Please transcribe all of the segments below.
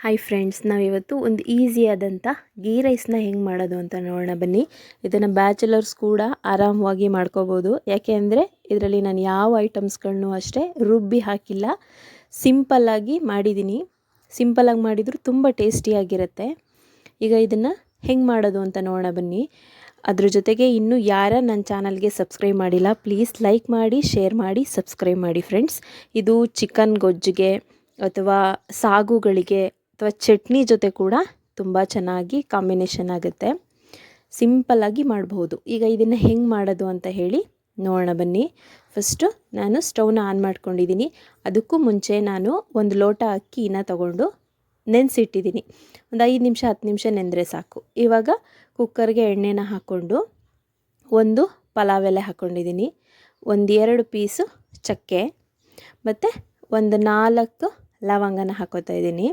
Hi friends ನಾವಿವತ್ತು ಒಂದು ಈಸಿಯಾದಂಥ ಗೀ ರೈಸ್ನ ಹೆಂಗೆ ಮಾಡೋದು ಅಂತ ನೋಡೋಣ ಬನ್ನಿ. ಇದನ್ನು ಬ್ಯಾಚುಲರ್ಸ್ ಕೂಡ ಆರಾಮವಾಗಿ ಮಾಡ್ಕೋಬೋದು. ಯಾಕೆ ಅಂದರೆ ಇದರಲ್ಲಿ ನಾನು ಯಾವ ಐಟಮ್ಸ್ಗಳನ್ನೂ ಅಷ್ಟೇ ರುಬ್ಬಿ ಹಾಕಿಲ್ಲ. ಸಿಂಪಲ್ಲಾಗಿ ಮಾಡಿದ್ದೀನಿ ಸಿಂಪಲ್ಲಾಗಿ ಮಾಡಿದರೂ ತುಂಬ ಟೇಸ್ಟಿಯಾಗಿರುತ್ತೆ ಈಗ ಇದನ್ನು ಹೆಂಗೆ ಮಾಡೋದು ಅಂತ ನೋಡೋಣ ಬನ್ನಿ. ಅದ್ರ ಜೊತೆಗೆ ಇನ್ನೂ ಯಾರ ನನ್ನ ಚಾನಲ್ಗೆ ಸಬ್ಸ್ಕ್ರೈಬ್ ಮಾಡಿಲ್ಲ ಪ್ಲೀಸ್ ಲೈಕ್ ಮಾಡಿ ಶೇರ್ ಮಾಡಿ ಸಬ್ಸ್ಕ್ರೈಬ್ ಮಾಡಿ ಫ್ರೆಂಡ್ಸ್ ಇದು ಚಿಕನ್ ಗೊಜ್ಜಿಗೆ ಅಥವಾ ಸಾಗುಗಳಿಗೆ ಅಥವಾ ಚಟ್ನಿ ಜೊತೆ ಕೂಡ ತುಂಬ ಚೆನ್ನಾಗಿ ಕಾಂಬಿನೇಷನ್ ಆಗುತ್ತೆ. ಸಿಂಪಲ್ಲಾಗಿ ಮಾಡಬಹುದು. ಈಗ ಇದನ್ನು ಹೆಂಗೆ ಮಾಡೋದು ಅಂತ ಹೇಳಿ ನೋಡೋಣ ಬನ್ನಿ. ಫಸ್ಟು ನಾನು ಸ್ಟವ್ನ ಆನ್ ಮಾಡ್ಕೊಂಡಿದ್ದೀನಿ. ಅದಕ್ಕೂ ಮುಂಚೆ ನಾನು ಒಂದು ಲೋಟ ಅಕ್ಕಿನ ತಗೊಂಡು ನೆನೆಸಿಟ್ಟಿದ್ದೀನಿ. ಒಂದು ಐದು ನಿಮಿಷ, ಹತ್ತು ನಿಮಿಷ ನೆಂದರೆ ಸಾಕು. ಇವಾಗ ಕುಕ್ಕರ್ಗೆ ಎಣ್ಣೆನ ಹಾಕ್ಕೊಂಡು ಒಂದು ಪಲಾವ್ ಎಲೆ ಹಾಕ್ಕೊಂಡಿದ್ದೀನಿ ಒಂದು ಎರಡು ಪೀಸು ಚಕ್ಕೆ. ಮತ್ತು ಒಂದು ನಾಲ್ಕು ಲವಂಗನ ಹಾಕೋತಾ ಇದ್ದೀನಿ.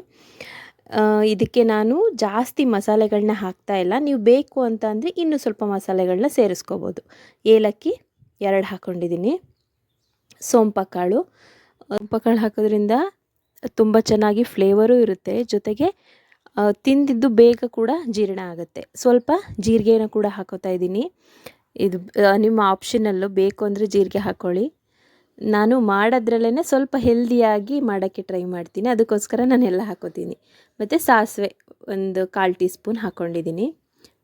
ಇದಕ್ಕೆ ನಾನು ಜಾಸ್ತಿ ಮಸಾಲೆಗಳನ್ನ ಹಾಕ್ತಾ ಇಲ್ಲ. ನೀವು ಬೇಕು ಅಂತ ಅಂದರೆ ಇನ್ನೂ ಸ್ವಲ್ಪ ಮಸಾಲೆಗಳನ್ನ ಸೇರಿಸ್ಕೋಬೋದು. ಏಲಕ್ಕಿ ಎರಡು ಹಾಕ್ಕೊಂಡಿದ್ದೀನಿ ಸೋಂಪಕಾಳು. ಸೋಂಪಕಾಳು ಹಾಕೋದ್ರಿಂದ ತುಂಬ ಚೆನ್ನಾಗಿ ಫ್ಲೇವರು ಇರುತ್ತೆ. ಜೊತೆಗೆ ತಿಂದಿದ್ದು ಬೇಗ ಕೂಡ ಜೀರ್ಣ ಆಗುತ್ತೆ. ಸ್ವಲ್ಪ ಜೀರಿಗೆನ ಕೂಡ ಹಾಕೋತಾ ಇದ್ದೀನಿ. ಇದು ನಿಮ್ಮ ಆಪ್ಷನಲ್ಲು ಬೇಕು ಅಂದರೆ ಜೀರಿಗೆ ಹಾಕ್ಕೊಳ್ಳಿ ನಾನು ಮಾಡೋದ್ರಲ್ಲೇ ಸ್ವಲ್ಪ ಹೆಲ್ದಿಯಾಗಿ ಮಾಡೋಕ್ಕೆ ಟ್ರೈ ಮಾಡ್ತೀನಿ. ಅದಕ್ಕೋಸ್ಕರ ನಾನು ಎಲ್ಲ ಹಾಕೋತೀನಿ. ಮತ್ತು ಸಾಸಿವೆ ಒಂದು ಕಾಲು ಟೀ ಸ್ಪೂನ್ ಹಾಕ್ಕೊಂಡಿದ್ದೀನಿ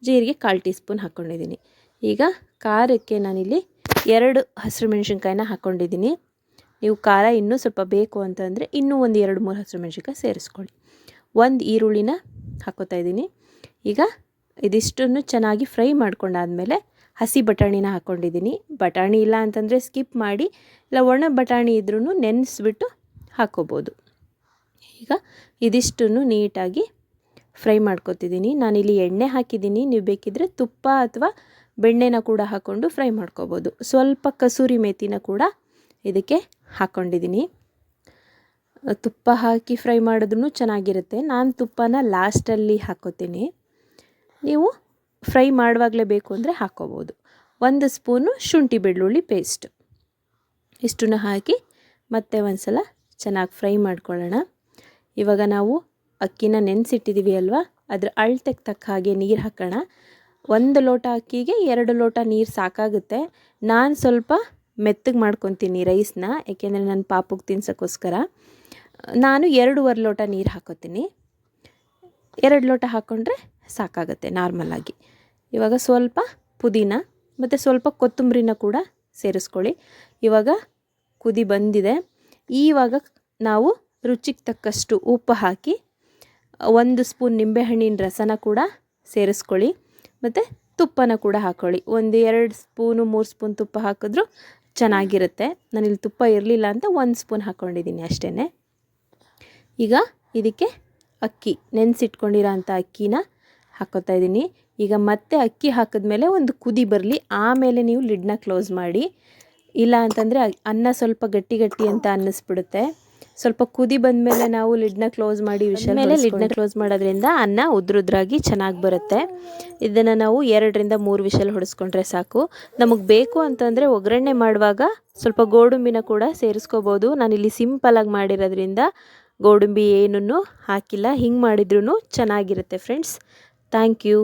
ಜೀರಿಗೆ ಕಾಲು ಟೀ ಸ್ಪೂನ್ ಹಾಕ್ಕೊಂಡಿದ್ದೀನಿ ಈಗ ಖಾರಕ್ಕೆ ನಾನಿಲ್ಲಿ ಎರಡು ಹಸಿರು ಮೆಣಸಿನ್ಕಾಯಿನ ಹಾಕ್ಕೊಂಡಿದ್ದೀನಿ ನೀವು ಖಾರ ಇನ್ನೂ ಸ್ವಲ್ಪ ಬೇಕು ಅಂತಂದರೆ ಇನ್ನೂ ಒಂದು ಎರಡು ಮೂರು ಹಸಿರು ಮೆಣಸಿನ್ಕಾಯಿ ಸೇರಿಸ್ಕೊಳ್ಳಿ. ಒಂದು ಈರುಳ್ಳಿನ ಹಾಕೋತಾ ಇದ್ದೀನಿ. ಈಗ ಇದಿಷ್ಟನ್ನು ಚೆನ್ನಾಗಿ ಫ್ರೈ ಮಾಡ್ಕೊಂಡಾದಮೇಲೆ ಹಸಿ ಬಟಾಣಿನ ಹಾಕ್ಕೊಂಡಿದ್ದೀನಿ ಬಟಾಣಿ ಇಲ್ಲ ಅಂತಂದರೆ ಸ್ಕಿಪ್ ಮಾಡಿ. ಇಲ್ಲ ಒಣ ಬಟಾಣಿ ಇದ್ರೂ ನೆನೆಸ್ಬಿಟ್ಟು ಹಾಕ್ಕೋಬೋದು ಈಗ ಇದಿಷ್ಟನ್ನು ನೀಟಾಗಿ ಫ್ರೈ ಮಾಡ್ಕೊತಿದ್ದೀನಿ. ನಾನಿಲ್ಲಿ ಎಣ್ಣೆ ಹಾಕಿದ್ದೀನಿ. ನೀವು ಬೇಕಿದ್ದರೆ ತುಪ್ಪ ಅಥವಾ ಬೆಣ್ಣೆನ ಕೂಡ ಹಾಕ್ಕೊಂಡು ಫ್ರೈ ಮಾಡ್ಕೋಬೋದು. ಸ್ವಲ್ಪ ಕಸೂರಿ ಮೇಥಿನ ಕೂಡ ಇದಕ್ಕೆ ಹಾಕ್ಕೊಂಡಿದ್ದೀನಿ ತುಪ್ಪ ಹಾಕಿ ಫ್ರೈ ಮಾಡಿದ್ರೂ ಚೆನ್ನಾಗಿರುತ್ತೆ. ನಾನು ತುಪ್ಪನ ಲಾಸ್ಟಲ್ಲಿ ಹಾಕ್ಕೋತೀನಿ ನೀವು ಫ್ರೈ ಮಾಡುವಾಗಲೇ ಬೇಕು ಅಂದರೆ ಹಾಕೋಬೋದು ಒಂದು ಸ್ಪೂನು ಶುಂಠಿ ಬೆಳ್ಳುಳ್ಳಿ ಪೇಸ್ಟ್ ಇಷ್ಟನ್ನು ಹಾಕಿ ಮತ್ತೆ ಒಂದು ಸಲ ಚೆನ್ನಾಗಿ ಫ್ರೈ ಮಾಡ್ಕೊಳ್ಳೋಣ. ಇವಾಗ ನಾವು ಅಕ್ಕಿನ ನೆನೆಸಿಟ್ಟಿದ್ದೀವಿ ಅಲ್ವಾ? ಅದ್ರ ಅಳ್ತೆಗೆ ತಕ್ಕ ಹಾಗೆ ನೀರು ಹಾಕೋಣ. ಒಂದು ಲೋಟ ಅಕ್ಕಿಗೆ ಎರಡು ಲೋಟ ನೀರು ಸಾಕಾಗುತ್ತೆ. ನಾನು ಸ್ವಲ್ಪ ಮೆತ್ತಗೆ ಮಾಡ್ಕೊತೀನಿ ರೈಸ್ನ, ಏಕೆಂದರೆ ನನ್ನ ಪಾಪಗೆ ತಿನ್ಸೋಕ್ಕೋಸ್ಕರ. ನಾನು ಎರಡೂವರೆ ಲೋಟ ನೀರು ಹಾಕೋತೀನಿ. ಎರಡು ಲೋಟ ಹಾಕ್ಕೊಂಡ್ರೆ ಸಾಕಾಗುತ್ತೆ ನಾರ್ಮಲಾಗಿ ಇವಾಗ ಸ್ವಲ್ಪ ಪುದೀನ ಮತ್ತು ಸ್ವಲ್ಪ ಕೊತ್ತಂಬರಿನ ಕೂಡ ಸೇರಿಸ್ಕೊಳ್ಳಿ. ಇವಾಗ ಕುದಿ ಬಂದಿದೆ. ಈವಾಗ ನಾವು ರುಚಿಗೆ ತಕ್ಕಷ್ಟು ಉಪ್ಪು ಹಾಕಿ, ಒಂದು ಸ್ಪೂನ್ ನಿಂಬೆಹಣ್ಣಿನ ರಸನ ಕೂಡ ಸೇರಿಸ್ಕೊಳ್ಳಿ. ಮತ್ತು ತುಪ್ಪನ ಕೂಡ ಹಾಕ್ಕೊಳ್ಳಿ ಒಂದು ಎರಡು ಸ್ಪೂನು, ಮೂರು ಸ್ಪೂನ್ ತುಪ್ಪ ಹಾಕಿದ್ರೂ ಚೆನ್ನಾಗಿರುತ್ತೆ. ನಾನಿಲ್ಲಿ ತುಪ್ಪ ಇರಲಿಲ್ಲ ಅಂತ ಒಂದು ಸ್ಪೂನ್ ಹಾಕ್ಕೊಂಡಿದ್ದೀನಿ ಅಷ್ಟೇ ಈಗ ಇದಕ್ಕೆ ಅಕ್ಕಿ. ನೆನೆಸಿಟ್ಕೊಂಡಿರೋ ಅಂಥ ಅಕ್ಕಿನ ಹಾಕೋತಾ ಇದ್ದೀನಿ. ಈಗ ಮತ್ತೆ ಅಕ್ಕಿ ಹಾಕಿದ್ಮೇಲೆ ಒಂದು ಕುದಿ ಬರಲಿ. ಆಮೇಲೆ ನೀವು ಲಿಡ್ನ ಕ್ಲೋಸ್ ಮಾಡಿ. ಇಲ್ಲ ಅಂತಂದರೆ ಅನ್ನ ಸ್ವಲ್ಪ ಗಟ್ಟಿ ಗಟ್ಟಿ ಅಂತ ಅನ್ನಿಸ್ಬಿಡುತ್ತೆ. ಸ್ವಲ್ಪ ಕುದಿ ಬಂದಮೇಲೆ ನಾವು ಲಿಡ್ನ ಕ್ಲೋಸ್ ಮಾಡಿ ವಿಷಲ್ ಮೇಲೆ ಲಿಡ್ನ ಕ್ಲೋಸ್ ಮಾಡೋದ್ರಿಂದ ಅನ್ನ ಉದ್ರುದ್ರಾಗಿ ಚೆನ್ನಾಗಿ ಬರುತ್ತೆ. ಇದನ್ನು ನಾವು ಎರಡರಿಂದ ಮೂರು ವಿಷಲ್ ಹೊಡೆಸ್ಕೊಂಡ್ರೆ ಸಾಕು. ನಮಗೆ ಬೇಕು ಅಂತಂದರೆ ಒಗ್ಗರಣೆ ಮಾಡುವಾಗ ಸ್ವಲ್ಪ ಗೋಡಂಬಿನ ಕೂಡ ಸೇರಿಸ್ಕೋಬೋದು. ನಾನಿಲ್ಲಿ ಸಿಂಪಲಾಗಿ ಮಾಡಿರೋದ್ರಿಂದ ಗೋಡಂಬಿ ಏನೂ ಹಾಕಿಲ್ಲ. ಹಿಂಗೆ ಮಾಡಿದ್ರೂ ಚೆನ್ನಾಗಿರುತ್ತೆ ಫ್ರೆಂಡ್ಸ್. Thank you